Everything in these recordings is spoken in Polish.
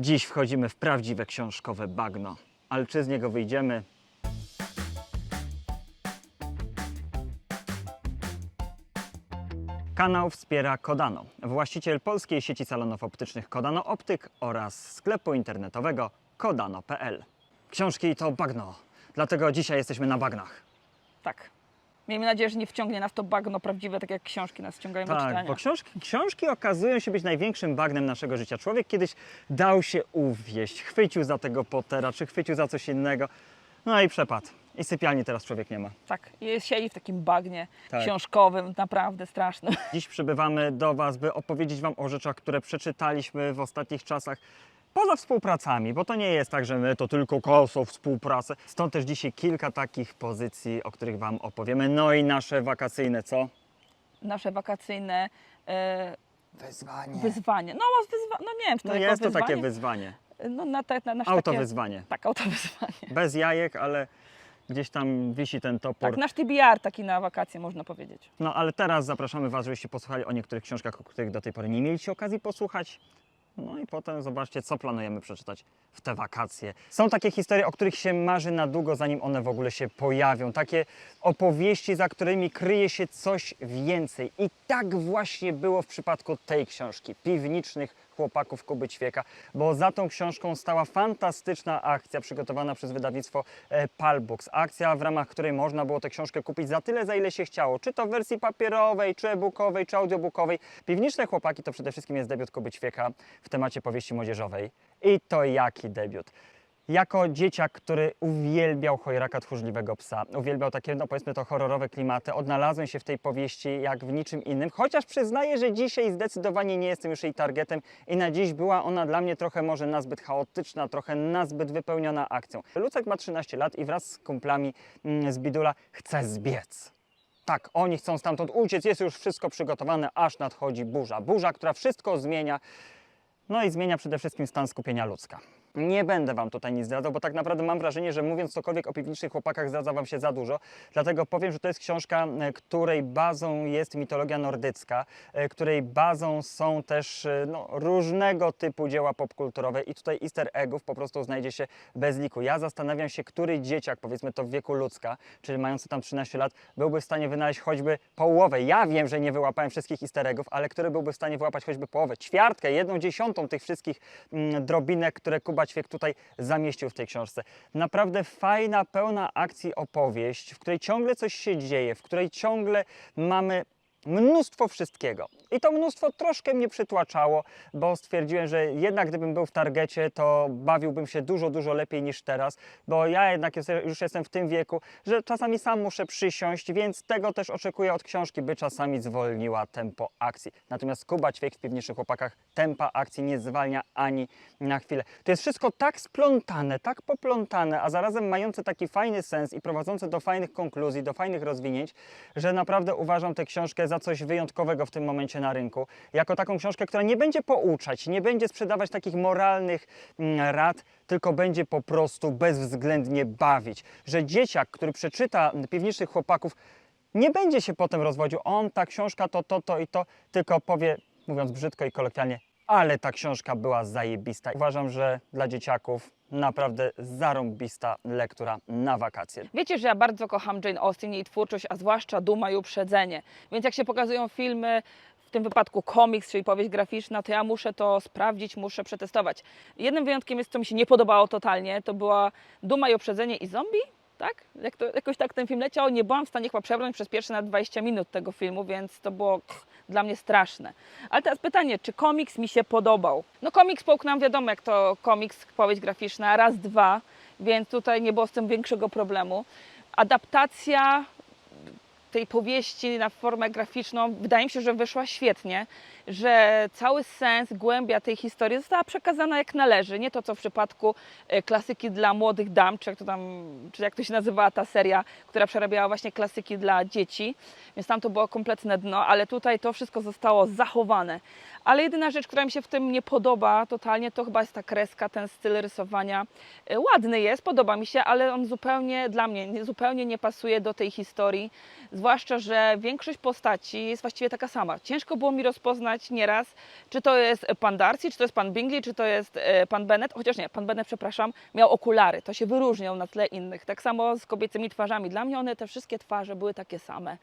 Dziś wchodzimy w prawdziwe książkowe bagno. Ale czy z niego wyjdziemy? Kanał wspiera Kodano, właściciel polskiej sieci salonów optycznych Kodano Optyk oraz sklepu internetowego kodano.pl. Książki to bagno, dlatego dzisiaj jesteśmy na bagnach. Tak. Miejmy nadzieję, że nie wciągnie nas to bagno prawdziwe, tak jak książki nas wciągają do Tak, czytania. bo książki, książki okazują się być największym bagnem naszego życia. Człowiek kiedyś dał się uwieść, chwycił za tego Pottera, czy chwycił za coś innego, no i przepadł. I sypialni teraz człowiek nie ma. Tak, jest siedzi w takim bagnie Tak. książkowym, naprawdę strasznym. Dziś przybywamy do Was, by opowiedzieć Wam o rzeczach, które przeczytaliśmy w ostatnich czasach. Poza współpracami, bo to nie jest tak, że my to tylko koso współpracę. Stąd też dzisiaj kilka takich pozycji, o których Wam opowiemy. No i nasze wakacyjne, co? Nasze wakacyjne e, Wyzwanie. wyzwanie. No, wyzwa... no nie wiem, czy to No jako jest to wyzwanie. takie wyzwanie. No, na, te, na, nasze takie... Autowyzwanie. Tak, autowyzwanie. Bez jajek, ale gdzieś tam wisi ten topór. Tak, nasz TBR taki na wakacje, można powiedzieć. No ale teraz zapraszamy Was, żebyście posłuchali o niektórych książkach, o których do tej pory nie mieliście okazji posłuchać. No i potem zobaczcie, co planujemy przeczytać w te wakacje. Są takie historie, o których się marzy na długo, zanim one w ogóle się pojawią. Takie opowieści, za którymi kryje się coś więcej. I tak właśnie było w przypadku tej książki, Piwniczych Chłopaków Kuby Ćwieka, bo za tą książką stała fantastyczna akcja przygotowana przez wydawnictwo e, Palbooks. Akcja, w ramach której można było tę książkę kupić za tyle, za ile się chciało. Czy to w wersji papierowej, czy e-bookowej, czy audiobookowej. Piwniczne Chłopaki to przede wszystkim jest debiut Kuby Ćwieka w temacie powieści młodzieżowej. I to jaki debiut. Jako dzieciak, który uwielbiał chojraka tchórzliwego psa, uwielbiał takie, no powiedzmy to horrorowe klimaty, odnalazłem się w tej powieści jak w niczym innym, chociaż przyznaję, że dzisiaj zdecydowanie nie jestem już jej targetem i na dziś była ona dla mnie trochę może nazbyt chaotyczna, trochę nazbyt wypełniona akcją. Lucek ma 13 lat i wraz z kumplami mm, z Bidula chce zbiec. Tak, oni chcą stamtąd uciec, jest już wszystko przygotowane, aż nadchodzi burza. Burza, która wszystko zmienia, no i zmienia przede wszystkim stan skupienia ludzka. Nie będę Wam tutaj nic zdradzał, bo tak naprawdę mam wrażenie, że mówiąc cokolwiek o piwniczych chłopakach zdradza Wam się za dużo. Dlatego powiem, że to jest książka, e, której bazą jest mitologia nordycka, e, której bazą są też e, no, różnego typu dzieła popkulturowe i tutaj easter eggów po prostu znajdzie się bez liku. Ja zastanawiam się, który dzieciak, powiedzmy to w wieku ludzka, czyli mający tam 13 lat, byłby w stanie wynaleźć choćby połowę. Ja wiem, że nie wyłapałem wszystkich easter eggów, ale który byłby w stanie wyłapać choćby połowę, ćwiartkę, jedną dziesiątą tych wszystkich mm, drobinek, które Kuba Ćwiek tutaj zamieścił w tej książce. Naprawdę fajna, pełna akcji opowieść, w której ciągle coś się dzieje, w której ciągle mamy mnóstwo wszystkiego. I to mnóstwo troszkę mnie przytłaczało, bo stwierdziłem, że jednak gdybym był w Targecie, to bawiłbym się dużo, dużo lepiej niż teraz, bo ja jednak już jestem w tym wieku, że czasami sam muszę przysiąść, więc tego też oczekuję od książki, by czasami zwolniła tempo akcji. Natomiast Kuba Ćwiek w Piwniczych Chłopakach tempa akcji nie zwalnia ani na chwilę. To jest wszystko tak splątane, tak poplątane, a zarazem mające taki fajny sens i prowadzące do fajnych konkluzji, do fajnych rozwinięć, że naprawdę uważam tę książkę za coś wyjątkowego w tym momencie na rynku. Jako taką książkę, która nie będzie pouczać, nie będzie sprzedawać takich moralnych mm, rad, tylko będzie po prostu bezwzględnie bawić. Że dzieciak, który przeczyta Piwniczych Chłopaków, nie będzie się potem rozwodził, on, ta książka to, to, to i to, tylko powie, mówiąc brzydko i kolokwialnie, ale ta książka była zajebista. Uważam, że dla dzieciaków naprawdę zarąbista lektura na wakacje. Wiecie, że ja bardzo kocham Jane Austen, jej twórczość, a zwłaszcza Duma i Uprzedzenie. Więc jak się pokazują filmy, w tym wypadku komiks, czyli powieść graficzna, to ja muszę to sprawdzić, muszę przetestować. Jednym wyjątkiem jest, co mi się nie podobało totalnie, to była Duma i Uprzedzenie i Zombie. Tak? Jak to, jakoś tak ten film leciał, nie byłam w stanie chyba przebrnąć przez pierwsze na 20 minut tego filmu, więc to było dla mnie straszne. Ale teraz pytanie, czy komiks mi się podobał? No komiks połknąłem, wiadomo jak to komiks, powieść graficzna, raz, dwa, więc tutaj nie było z tym większego problemu. Adaptacja tej powieści na formę graficzną. Wydaje mi się, że wyszła świetnie, że cały sens, głębia tej historii została przekazana jak należy. Nie to, co w przypadku e, klasyki dla młodych dam, czy jak to tam, czy jak to się nazywała ta seria, która przerabiała właśnie klasyki dla dzieci, więc tam to było kompletne dno, ale tutaj to wszystko zostało zachowane. Ale jedyna rzecz, która mi się w tym nie podoba totalnie, to chyba jest ta kreska, ten styl rysowania. E, Ładny jest, podoba mi się, ale on zupełnie dla mnie nie- zupełnie nie pasuje do tej historii. Zwłaszcza, że większość postaci jest właściwie taka sama. Ciężko było mi rozpoznać nieraz, czy to jest pan Darcy, czy to jest pan Bingley, czy to jest e, pan Bennett, chociaż nie, pan Bennett, przepraszam, miał okulary, to się wyróżniał na tle innych. Tak samo z kobiecymi twarzami. Dla mnie one, te wszystkie twarze były takie same.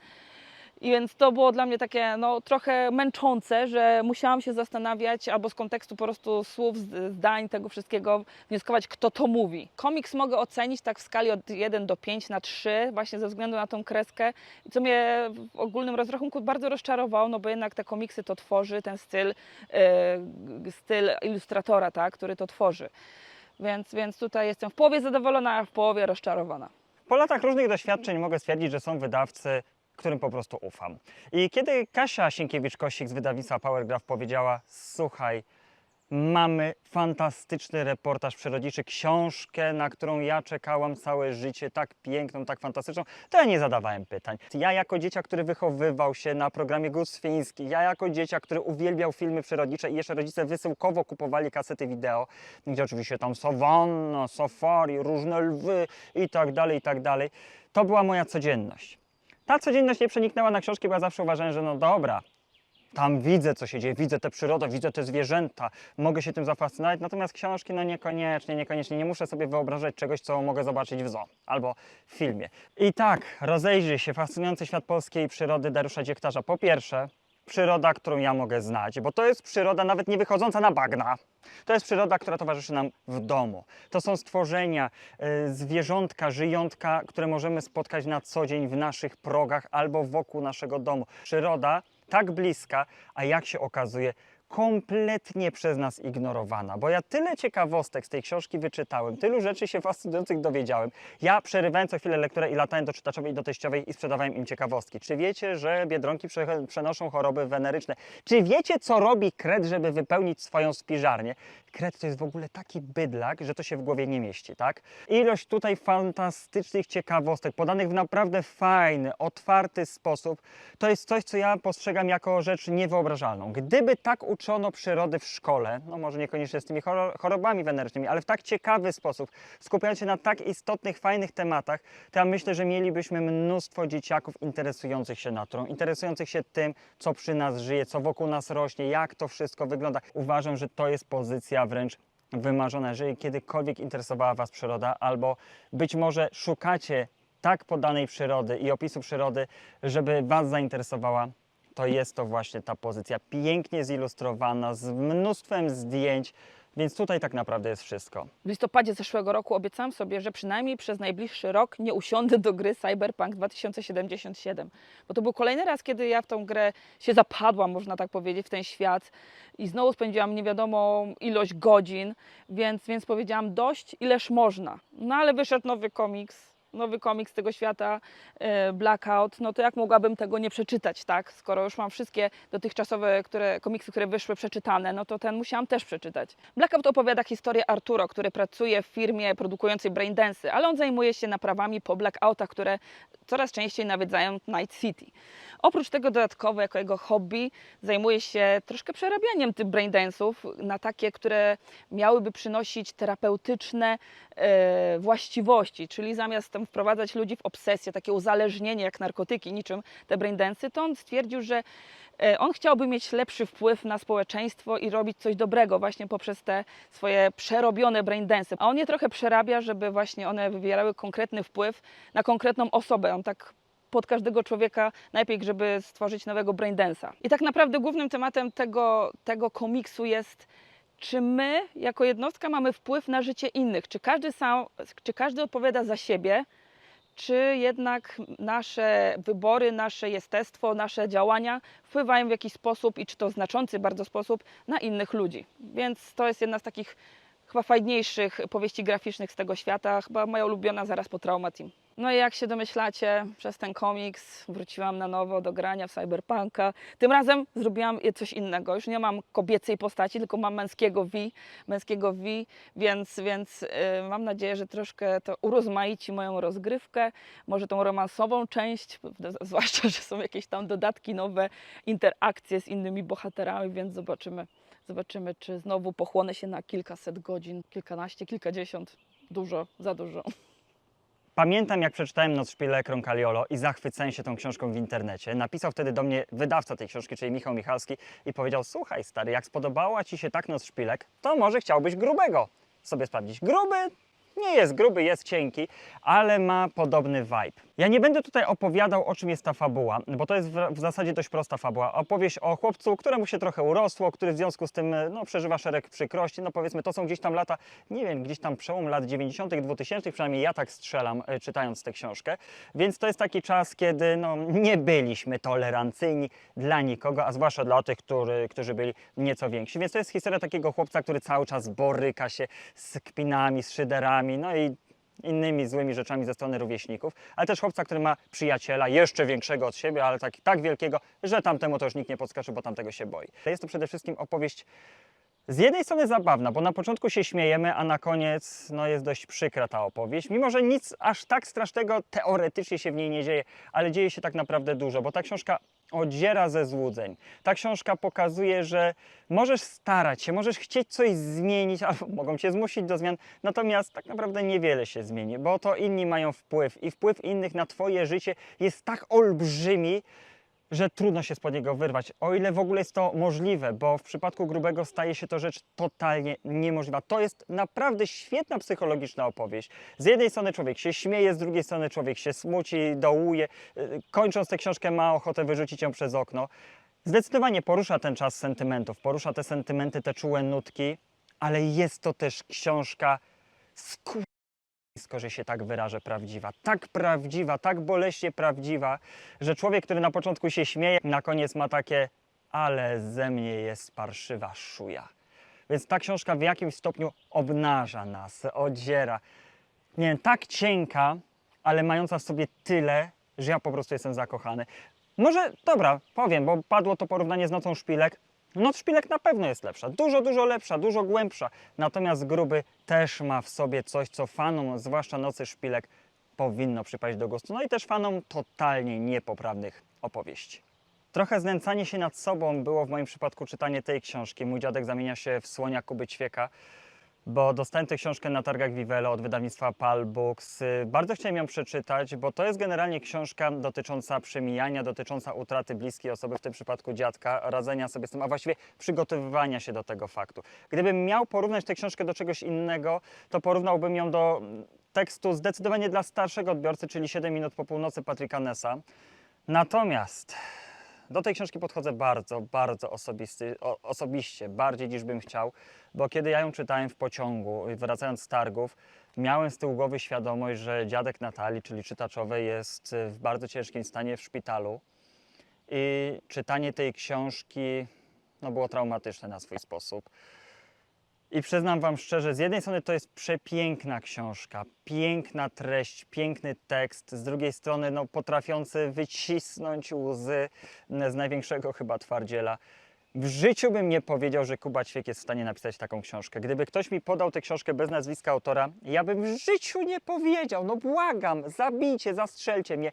I więc to było dla mnie takie no, trochę męczące, że musiałam się zastanawiać albo z kontekstu po prostu słów, zdań, tego wszystkiego wnioskować, kto to mówi. Komiks mogę ocenić tak w skali od 1 do 5 na 3, właśnie ze względu na tą kreskę, co mnie w ogólnym rozrachunku bardzo rozczarowało, no bo jednak te komiksy to tworzy, ten styl, e, styl ilustratora, tak, który to tworzy. Więc, więc tutaj jestem w połowie zadowolona, a w połowie rozczarowana. Po latach różnych doświadczeń mogę stwierdzić, że są wydawcy, którym po prostu ufam. I kiedy Kasia Sienkiewicz-Kosik z wydawnictwa Powergraph powiedziała: Słuchaj, mamy fantastyczny reportaż przyrodniczy, książkę, na którą ja czekałam całe życie, tak piękną, tak fantastyczną, to ja nie zadawałem pytań. Ja jako dzieciak, który wychowywał się na programie Gust Fiński, ja jako dzieciak, który uwielbiał filmy przyrodnicze i jeszcze rodzice wysyłkowo kupowali kasety wideo, gdzie oczywiście tam sawanna, safari, różne lwy i tak dalej, i tak dalej, to była moja codzienność. Ta codzienność nie przeniknęła na książki, bo ja zawsze uważałem, że no dobra, tam widzę, co się dzieje, widzę tę przyrodę, widzę te zwierzęta, mogę się tym zafascynować, natomiast książki, no niekoniecznie, niekoniecznie, nie muszę sobie wyobrażać czegoś, co mogę zobaczyć w zoo albo w filmie. I tak, rozejrzyj się, fascynujący świat polskiej przyrody Dariusza Dziektarza. Po pierwsze, przyroda, którą ja mogę znać, bo to jest przyroda nawet nie wychodząca na bagna. To jest przyroda, która towarzyszy nam w domu. To są stworzenia, y, zwierzątka, żyjątka, które możemy spotkać na co dzień w naszych progach albo wokół naszego domu. Przyroda tak bliska, a jak się okazuje, kompletnie przez nas ignorowana. Bo ja tyle ciekawostek z tej książki wyczytałem, tylu rzeczy się fascynujących dowiedziałem. Ja przerywałem co chwilę lekturę i latałem do czytaczowej i do teściowej i sprzedawałem im ciekawostki. Czy wiecie, że biedronki prze- przenoszą choroby weneryczne? Czy wiecie, co robi kret, żeby wypełnić swoją spiżarnię? Kret to jest w ogóle taki bydlak, że to się w głowie nie mieści, tak? Ilość tutaj fantastycznych ciekawostek, podanych w naprawdę fajny, otwarty sposób, to jest coś, co ja postrzegam jako rzecz niewyobrażalną. Gdyby tak uczono przyrody w szkole, no może niekoniecznie z tymi choro- chorobami wenerycznymi, ale w tak ciekawy sposób, skupiając się na tak istotnych, fajnych tematach, to ja myślę, że mielibyśmy mnóstwo dzieciaków interesujących się naturą, interesujących się tym, co przy nas żyje, co wokół nas rośnie, jak to wszystko wygląda. Uważam, że to jest pozycja wręcz wymarzona. Jeżeli kiedykolwiek interesowała Was przyroda, albo być może szukacie tak podanej przyrody i opisu przyrody, żeby Was zainteresowała, to jest to właśnie ta pozycja. Pięknie zilustrowana, z mnóstwem zdjęć, więc tutaj tak naprawdę jest wszystko. W listopadzie zeszłego roku obiecałam sobie, że przynajmniej przez najbliższy rok nie usiądę do gry Cyberpunk 2077. Bo to był kolejny raz, kiedy ja w tą grę się zapadłam, można tak powiedzieć, w ten świat i znowu spędziłam nie wiadomo ilość godzin, więc, więc powiedziałam dość, ileż można. No ale wyszedł nowy komiks, nowy komiks tego świata, e, Blackout, no to jak mogłabym tego nie przeczytać, tak? Skoro już mam wszystkie dotychczasowe które, komiksy, które wyszły przeczytane, no to ten musiałam też przeczytać. Blackout opowiada historię Arturo, który pracuje w firmie produkującej braindensy, ale on zajmuje się naprawami po blackoutach, które coraz częściej nawiedzają Night City. Oprócz tego dodatkowo jako jego hobby zajmuje się troszkę przerabianiem tych braindensów na takie, które miałyby przynosić terapeutyczne e, właściwości, czyli zamiast tam wprowadzać ludzi w obsesję, takie uzależnienie jak narkotyki, niczym te braindensy, to on stwierdził, że e, on chciałby mieć lepszy wpływ na społeczeństwo i robić coś dobrego właśnie poprzez te swoje przerobione braindensy. A on je trochę przerabia, żeby właśnie one wywierały konkretny wpływ na konkretną osobę. On tak pod każdego człowieka najpierw, żeby stworzyć nowego braindensa. I tak naprawdę głównym tematem tego, tego komiksu jest czy my jako jednostka mamy wpływ na życie innych? Czy każdy, sam, czy każdy odpowiada za siebie? Czy jednak nasze wybory, nasze jestestwo, nasze działania wpływają w jakiś sposób i czy to znaczący bardzo sposób na innych ludzi? Więc to jest jedna z takich chyba fajniejszych powieści graficznych z tego świata, chyba moja ulubiona zaraz po Trauma Team. No i jak się domyślacie, przez ten komiks wróciłam na nowo do grania w Cyberpunka. Tym razem zrobiłam coś innego. Już nie mam kobiecej postaci, tylko mam męskiego V, męskiego V, więc, więc yy, mam nadzieję, że troszkę to urozmaici moją rozgrywkę, może tą romansową część, zwłaszcza, że są jakieś tam dodatki, nowe interakcje z innymi bohaterami, więc zobaczymy, zobaczymy, czy znowu pochłonę się na kilkaset godzin, kilkanaście, kilkadziesiąt. Dużo, za dużo. Pamiętam, jak przeczytałem Noc Szpilek Roncaliolo i zachwycałem się tą książką w internecie. Napisał wtedy do mnie wydawca tej książki, czyli Michał Michalski i powiedział, słuchaj stary, jak spodobała Ci się tak Noc Szpilek, to może chciałbyś grubego sobie sprawdzić. Gruby nie jest gruby, jest cienki, ale ma podobny vibe. Ja nie będę tutaj opowiadał, o czym jest ta fabuła, bo to jest w, zasadzie dość prosta fabuła. Opowieść o chłopcu, któremu się trochę urosło, który w związku z tym no, przeżywa szereg przykrości. No powiedzmy, to są gdzieś tam lata, nie wiem, gdzieś tam przełom lat 90., 2000, przynajmniej ja tak strzelam, e, czytając tę książkę. Więc to jest taki czas, kiedy no, nie byliśmy tolerancyjni dla nikogo, a zwłaszcza dla tych, który, którzy byli nieco więksi. Więc to jest historia takiego chłopca, który cały czas boryka się z kpinami, z szyderami, no i innymi złymi rzeczami ze strony rówieśników, ale też chłopca, który ma przyjaciela jeszcze większego od siebie, ale tak, tak wielkiego, że tamtemu to już nikt nie podskacze, bo tamtego się boi. Jest to przede wszystkim opowieść z jednej strony zabawna, bo na początku się śmiejemy, a na koniec no, jest dość przykra ta opowieść. Mimo, że nic aż tak strasznego teoretycznie się w niej nie dzieje, ale dzieje się tak naprawdę dużo, bo ta książka odziera ze złudzeń. Ta książka pokazuje, że możesz starać się, możesz chcieć coś zmienić, albo mogą cię zmusić do zmian, natomiast tak naprawdę niewiele się zmieni, bo to inni mają wpływ i wpływ innych na twoje życie jest tak olbrzymi, że trudno się spod niego wyrwać, o ile w ogóle jest to możliwe, bo w przypadku grubego staje się to rzecz totalnie niemożliwa. To jest naprawdę świetna psychologiczna opowieść. Z jednej strony człowiek się śmieje, z drugiej strony człowiek się smuci, dołuje. Yy, Kończąc tę książkę ma ochotę wyrzucić ją przez okno. Zdecydowanie porusza ten czas sentymentów, porusza te sentymenty, te czułe nutki, ale jest to też książka sku że się tak wyrażę, prawdziwa. Tak prawdziwa, tak boleśnie prawdziwa, że człowiek, który na początku się śmieje, na koniec ma takie, ale ze mnie jest parszywa szuja. Więc ta książka w jakimś stopniu obnaża nas, odziera. Nie wiem, tak cienka, ale mająca w sobie tyle, że ja po prostu jestem zakochany. Może, dobra, powiem, bo padło to porównanie z Nocą Szpilek. Noc Szpilek na pewno jest lepsza, dużo, dużo lepsza, dużo głębsza. Natomiast Gruby też ma w sobie coś, co fanom, zwłaszcza Nocy Szpilek, powinno przypaść do gustu. No i też fanom totalnie niepoprawnych opowieści. Trochę znęcanie się nad sobą było w moim przypadku czytanie tej książki. Mój dziadek zamienia się w słonia Kuby Ćwieka, bo dostałem tę książkę na targach Vivelo od wydawnictwa Pal Books. Y, Bardzo chciałem ją przeczytać, bo to jest generalnie książka dotycząca przemijania, dotycząca utraty bliskiej osoby, w tym przypadku dziadka, radzenia sobie z tym, a właściwie przygotowywania się do tego faktu. Gdybym miał porównać tę książkę do czegoś innego, to porównałbym ją do tekstu zdecydowanie dla starszego odbiorcy, czyli 7 minut po północy Patryka Nessa. Natomiast do tej książki podchodzę bardzo, bardzo osobisty, o, osobiście, bardziej niż bym chciał, bo kiedy ja ją czytałem w pociągu, wracając z targów, miałem z tyłu głowy świadomość, że dziadek Natalii, czyli czytaczowej, jest w bardzo ciężkim stanie w szpitalu. I czytanie tej książki no, było traumatyczne na swój sposób. I przyznam Wam szczerze, z jednej strony to jest przepiękna książka, piękna treść, piękny tekst, z drugiej strony no, potrafiący wycisnąć łzy z największego chyba twardziela. W życiu bym nie powiedział, że Kuba Ćwiek jest w stanie napisać taką książkę. Gdyby ktoś mi podał tę książkę bez nazwiska autora, ja bym w życiu nie powiedział. No błagam, zabijcie, zastrzelcie mnie.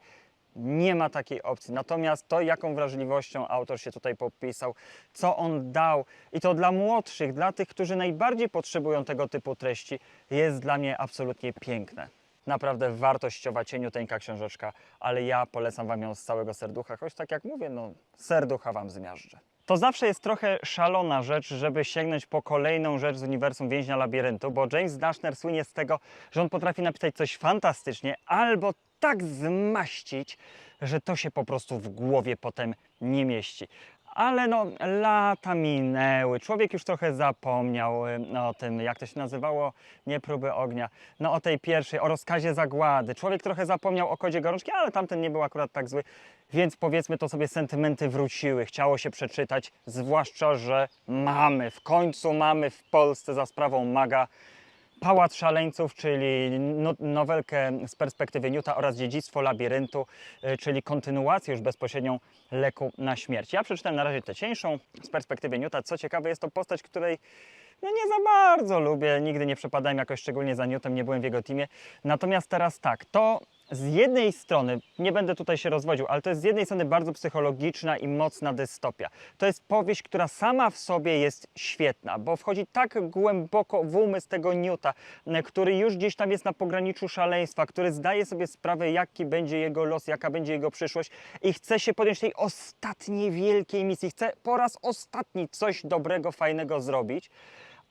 Nie ma takiej opcji. Natomiast to, jaką wrażliwością autor się tutaj popisał, co on dał, i to dla młodszych, dla tych, którzy najbardziej potrzebują tego typu treści, jest dla mnie absolutnie piękne. Naprawdę wartościowa, cieniuteńka książeczka, ale ja polecam Wam ją z całego serducha, choć tak jak mówię, no serducha Wam zmiażdżę. To zawsze jest trochę szalona rzecz, żeby sięgnąć po kolejną rzecz z uniwersum Więźnia Labiryntu, bo James Dashner słynie z tego, że on potrafi napisać coś fantastycznie albo tak zmaścić, że to się po prostu w głowie potem nie mieści. Ale no, lata minęły, człowiek już trochę zapomniał o tym, jak to się nazywało, nie próby ognia, no o tej pierwszej, o rozkazie zagłady. Człowiek trochę zapomniał o kodzie gorączki, ale tamten nie był akurat tak zły, więc powiedzmy to sobie sentymenty wróciły, chciało się przeczytać, zwłaszcza, że mamy, w końcu mamy w Polsce za sprawą maga Pałac Szaleńców, czyli no, nowelkę z perspektywy Newta oraz Dziedzictwo Labiryntu, y, czyli kontynuację już bezpośrednią Leku na śmierć. Ja przeczytałem na razie tę cieńszą z perspektywy Newta. Co ciekawe, jest to postać, której no nie za bardzo lubię, nigdy nie przepadałem jakoś szczególnie za Newtem, nie byłem w jego teamie. Natomiast teraz tak, to z jednej strony, nie będę tutaj się rozwodził, ale to jest z jednej strony bardzo psychologiczna i mocna dystopia. To jest powieść, która sama w sobie jest świetna, bo wchodzi tak głęboko w umysł tego Newta, m, który już gdzieś tam jest na pograniczu szaleństwa, który zdaje sobie sprawę, jaki będzie jego los, jaka będzie jego przyszłość i chce się podjąć tej ostatniej wielkiej misji. Chce po raz ostatni coś dobrego, fajnego zrobić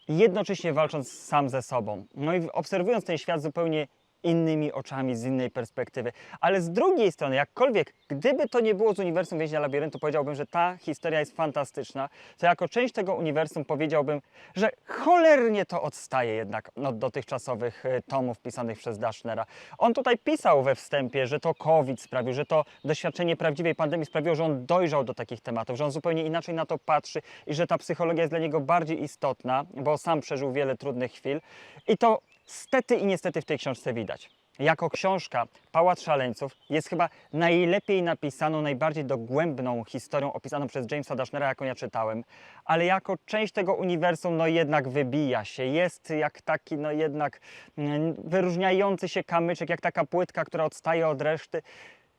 jednocześnie walcząc sam ze sobą. No i obserwując ten świat zupełnie innymi oczami, z innej perspektywy. Ale z drugiej strony, jakkolwiek, gdyby to nie było z uniwersum Więźnia Labiryntu, powiedziałbym, że ta historia jest fantastyczna, to jako część tego uniwersum powiedziałbym, że cholernie to odstaje jednak od dotychczasowych e, tomów pisanych przez Dashnera. On tutaj pisał we wstępie, że to COVID sprawił, że to doświadczenie prawdziwej pandemii sprawiło, że on dojrzał do takich tematów, że on zupełnie inaczej na to patrzy i że ta psychologia jest dla niego bardziej istotna, bo sam przeżył wiele trudnych chwil. I to stety i niestety w tej książce widać. Jako książka Pałac Szaleńców jest chyba najlepiej napisaną, najbardziej dogłębną historią opisaną przez Jamesa Dashnera, jaką ja czytałem, ale jako część tego uniwersum, no jednak wybija się. Jest jak taki, no jednak mm, wyróżniający się kamyczek, jak taka płytka, która odstaje od reszty.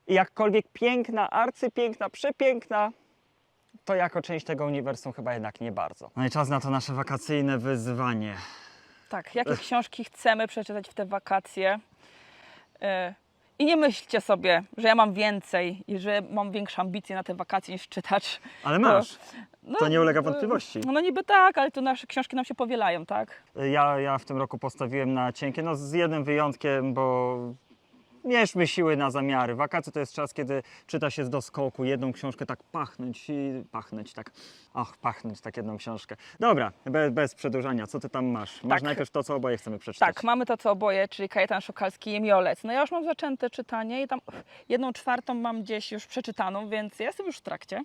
I jakkolwiek piękna, arcypiękna, przepiękna, to jako część tego uniwersum chyba jednak nie bardzo. No i czas na to nasze wakacyjne wyzwanie. Tak, jakie książki chcemy przeczytać w te wakacje. E, I nie myślcie sobie, że ja mam więcej i że mam większe ambicje na te wakacje niż czytacz. Ale masz. No, To nie ulega e, wątpliwości. No niby tak, ale tu nasze książki nam się powielają, tak? Ja, ja w tym roku postawiłem na cienkie, no z jednym wyjątkiem, bo mierzmy siły na zamiary. Wakacje to jest czas, kiedy czyta się z doskoku jedną książkę, tak pachnąć i pachnąć, tak, ach, pachnąć tak jedną książkę. Dobra, bez, bez przedłużania, co ty tam masz? Masz Tak. najpierw to, co oboje chcemy przeczytać. Tak, mamy to co oboje, czyli Kajetan Szokalski i Jemiolec. No ja już mam zaczęte czytanie i tam jedną czwartą mam gdzieś już przeczytaną, więc ja jestem już w trakcie.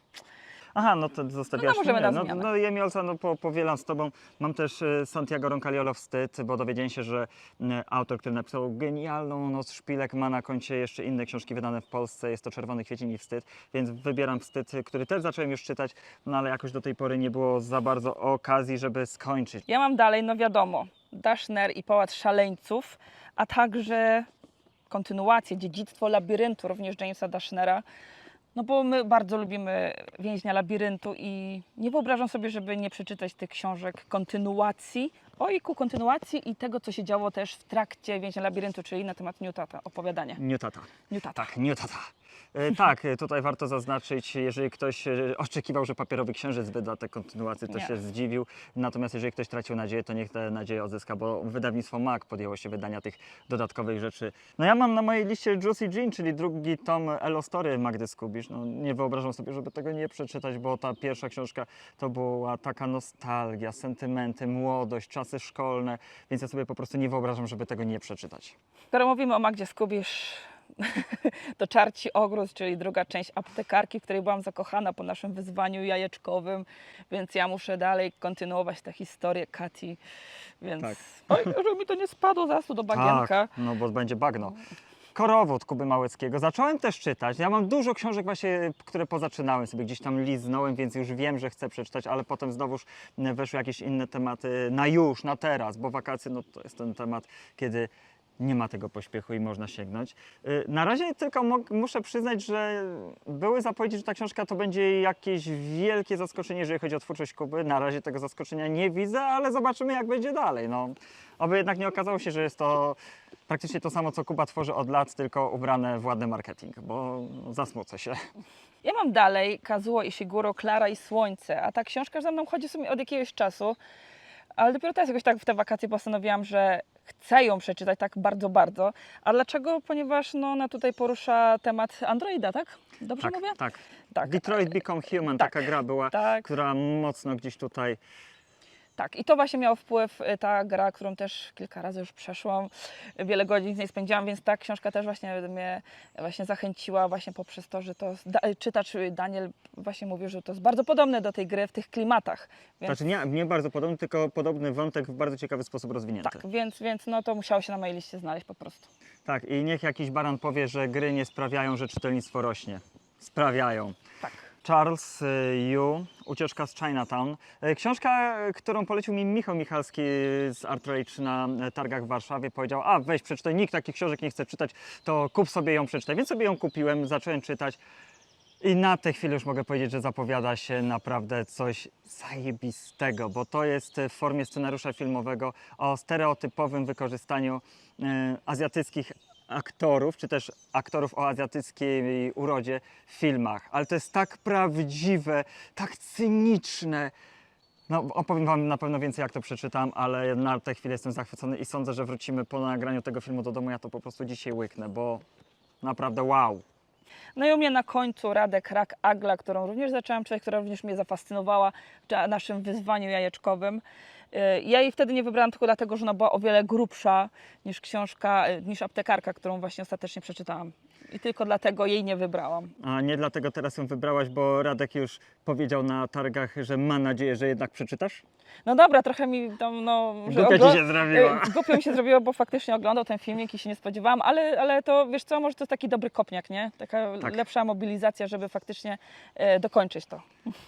Aha, no to zostawiasz No, możemy mnie. na No, zmianę. no Jemiolca, no po, powielam z Tobą. Mam też e, Santiago Roncaliolo Wstyd, bo dowiedziałem się, że m, autor, który napisał genialną Noc Szpilek ma na koncie jeszcze inne książki wydane w Polsce. Jest to Czerwony Kwiecień i Wstyd, więc wybieram Wstyd, który też zacząłem już czytać, no ale jakoś do tej pory nie było za bardzo okazji, żeby skończyć. Ja mam dalej, no wiadomo, Dashner i Pałac Szaleńców, a także kontynuację, dziedzictwo labiryntu również Jamesa Dashnera. No bo my bardzo lubimy więźnia labiryntu i nie wyobrażam sobie, żeby nie przeczytać tych książek kontynuacji, ojku, kontynuacji i tego, co się działo też w trakcie więźnia labiryntu, czyli na temat Newtata, opowiadanie. Newtata. Newtata. Tak, Newtata. E, Tak, e, tutaj warto zaznaczyć, jeżeli ktoś e, oczekiwał, że papierowy księżyc wyda tę kontynuację, to Nie. się zdziwił. Natomiast jeżeli ktoś tracił nadzieję, to niech tę nadzieję odzyska, bo wydawnictwo MAC podjęło się wydania tych dodatkowych rzeczy. No ja mam na mojej liście Juicy Jean, czyli drugi tom Elo Story Magdy Skubisz. No, nie wyobrażam sobie, żeby tego nie przeczytać, bo ta pierwsza książka to była taka nostalgia, sentymenty, młodość, czasy szkolne, więc ja sobie po prostu nie wyobrażam, żeby tego nie przeczytać. Skoro mówimy o Magdzie Skubisz, to Czarci Ogród, czyli druga część aptekarki, w której byłam zakochana po naszym wyzwaniu jajeczkowym, więc ja muszę dalej kontynuować tę historię Kati, więc Tak. oj, żeby mi to nie spadło zaraz tu do bagienka. Tak, no bo będzie bagno. Korowód Kuby Małeckiego. Zacząłem też czytać. Ja mam dużo książek właśnie, które pozaczynałem sobie, gdzieś tam liznąłem, więc już wiem, że chcę przeczytać, ale potem znowuż m, weszły jakieś inne tematy na już, na teraz, bo wakacje no to jest ten temat, kiedy nie ma tego pośpiechu i można sięgnąć. Y, Na razie tylko muszę przyznać, że były zapowiedzi, że ta książka to będzie jakieś wielkie zaskoczenie, jeżeli chodzi o twórczość Kuby. Na razie tego zaskoczenia nie widzę, ale zobaczymy jak będzie dalej. No, oby jednak nie okazało się, że jest to praktycznie to samo, co Kuba tworzy od lat, tylko ubrane w ładny marketing, bo zasmucę się. Ja mam dalej Kazuo Ishiguro, Klara i Słońce, a ta książka za mną chodzi w sumie od jakiegoś czasu, ale dopiero teraz jakoś tak w te wakacje postanowiłam, że chcę ją przeczytać tak bardzo, bardzo. A dlaczego? Ponieważ no, ona tutaj porusza temat Androida, tak? Dobrze tak, mówię? tak. Tak. Detroit Become Human, Tak. taka gra była, Tak. która mocno gdzieś tutaj Tak, i to właśnie miało wpływ, y, ta gra, którą też kilka razy już przeszłam, wiele godzin z niej spędziłam, więc ta książka też właśnie mnie właśnie zachęciła właśnie poprzez to, że to da, czytacz y, Daniel właśnie mówił, że to jest bardzo podobne do tej gry w tych klimatach. Więc, Znaczy nie, nie bardzo podobny, tylko podobny wątek w bardzo ciekawy sposób rozwinięty. tak, więc, więc no to musiało się na mojej liście znaleźć po prostu. Tak, i niech jakiś baran powie, że gry nie sprawiają, że czytelnictwo rośnie. Sprawiają. Tak. Charles y, Yu, Ucieczka z Chinatown. Y, Książka, y, którą polecił mi Michał Michalski z Art Rage na y, targach w Warszawie. Powiedział, a weź przeczytaj, nikt takich książek nie chce czytać, to kup sobie ją, przeczytaj. Więc sobie ją kupiłem, zacząłem czytać. I na tę chwilę już mogę powiedzieć, że zapowiada się naprawdę coś zajebistego, bo to jest w formie scenariusza filmowego o stereotypowym wykorzystaniu e, azjatyckich aktorów, czy też aktorów o azjatyckiej urodzie w filmach. Ale to jest tak prawdziwe, tak cyniczne. No, opowiem Wam na pewno więcej, jak to przeczytam, ale na tę chwilę jestem zachwycony i sądzę, że wrócimy po nagraniu tego filmu do domu. Ja to po prostu dzisiaj łyknę, bo naprawdę wow. No i u mnie na końcu Radek Rak Agla, którą również zaczęłam czytać, która również mnie zafascynowała naszym wyzwaniu jajeczkowym. Y, Ja jej wtedy nie wybrałam tylko dlatego, że ona była o wiele grubsza niż książka, y, niż aptekarka, którą właśnie ostatecznie przeczytałam. I tylko dlatego jej nie wybrałam. A nie dlatego teraz ją wybrałaś, bo Radek już powiedział na targach, że ma nadzieję, że jednak przeczytasz? No dobra, trochę mi tam, no... Głupio ci się zrobiło. y, Głupio mi się zrobiło, bo faktycznie oglądał ten filmik i się nie spodziewałam, ale, ale to, wiesz co, może to jest taki dobry kopniak, nie? Taka Tak. lepsza mobilizacja, żeby faktycznie e, dokończyć to.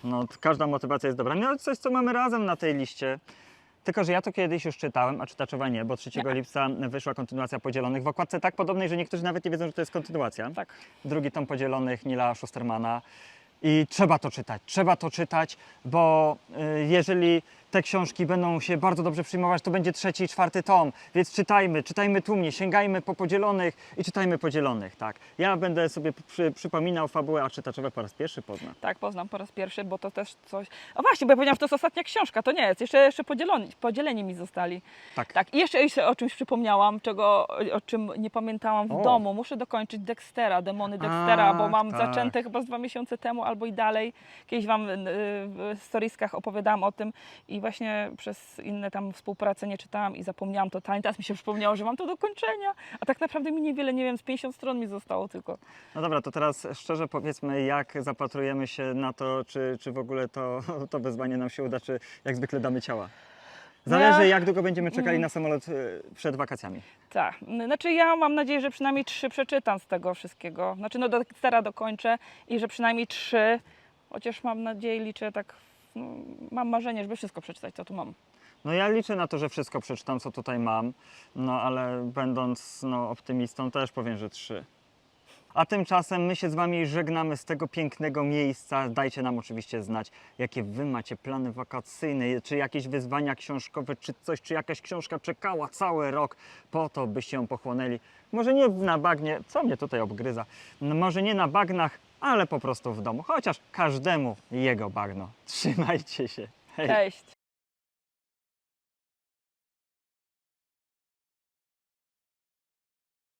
No, każda motywacja jest dobra. No, ale coś, co mamy razem na tej liście. Tylko, że ja to kiedyś już czytałem, a czytaczowa nie, bo 3 lipca wyszła kontynuacja Podzielonych w okładce tak podobnej, że niektórzy nawet nie wiedzą, że to jest kontynuacja. Tak. Drugi tom Podzielonych Nila Schustermana. I trzeba to czytać, trzeba to czytać, bo y, jeżeli te książki będą się bardzo dobrze przyjmować, to będzie trzeci i czwarty tom, więc czytajmy, czytajmy tłumnie, sięgajmy po podzielonych i czytajmy podzielonych, tak. Ja będę sobie przy, przypominał fabułę, a czytaczowe po raz pierwszy pozna. Tak, poznam po raz pierwszy, bo to też coś. O właśnie, bo ja powiedziałam, że to jest ostatnia książka, to nie jest. Jeszcze, jeszcze podzieloni, podzieleni mi zostali. Tak. Tak, i jeszcze się o czymś przypomniałam, czego, o czym nie pamiętałam w O. domu. Muszę dokończyć Dextera, demony Dextera, bo Ach, mam tak. zaczęte chyba z dwa miesiące temu albo i dalej. Kiedyś Wam y, w storiskach opowiadałam o tym i właśnie przez inne tam współprace nie czytałam i zapomniałam totalnie. Teraz mi się przypomniało, że mam to do kończenia, a tak naprawdę mi niewiele, nie wiem, z 50 stron mi zostało tylko. No dobra, to teraz szczerze powiedzmy, jak zapatrujemy się na to, czy, czy w ogóle to, to wyzwanie nam się uda, czy jak zwykle damy ciała. Zależy, No ja- jak długo będziemy czekali Mm. na samolot y, przed wakacjami. Tak, znaczy ja mam nadzieję, że przynajmniej trzy przeczytam z tego wszystkiego. Znaczy no do Dextera dokończę i że przynajmniej trzy, chociaż mam nadzieję, liczę tak, mam marzenie, żeby wszystko przeczytać, co tu mam. No ja liczę na to, że wszystko przeczytam, co tutaj mam, no ale będąc no, optymistą też powiem, że trzy. A tymczasem my się z Wami żegnamy z tego pięknego miejsca. Dajcie nam oczywiście znać, jakie Wy macie plany wakacyjne, czy jakieś wyzwania książkowe, czy coś, czy jakaś książka czekała cały rok po to, byście ją pochłonęli. Może nie na bagnie, co mnie tutaj obgryza, no, może nie na bagnach, ale po prostu w domu. Chociaż każdemu jego bagno. Trzymajcie się. Hej. Cześć!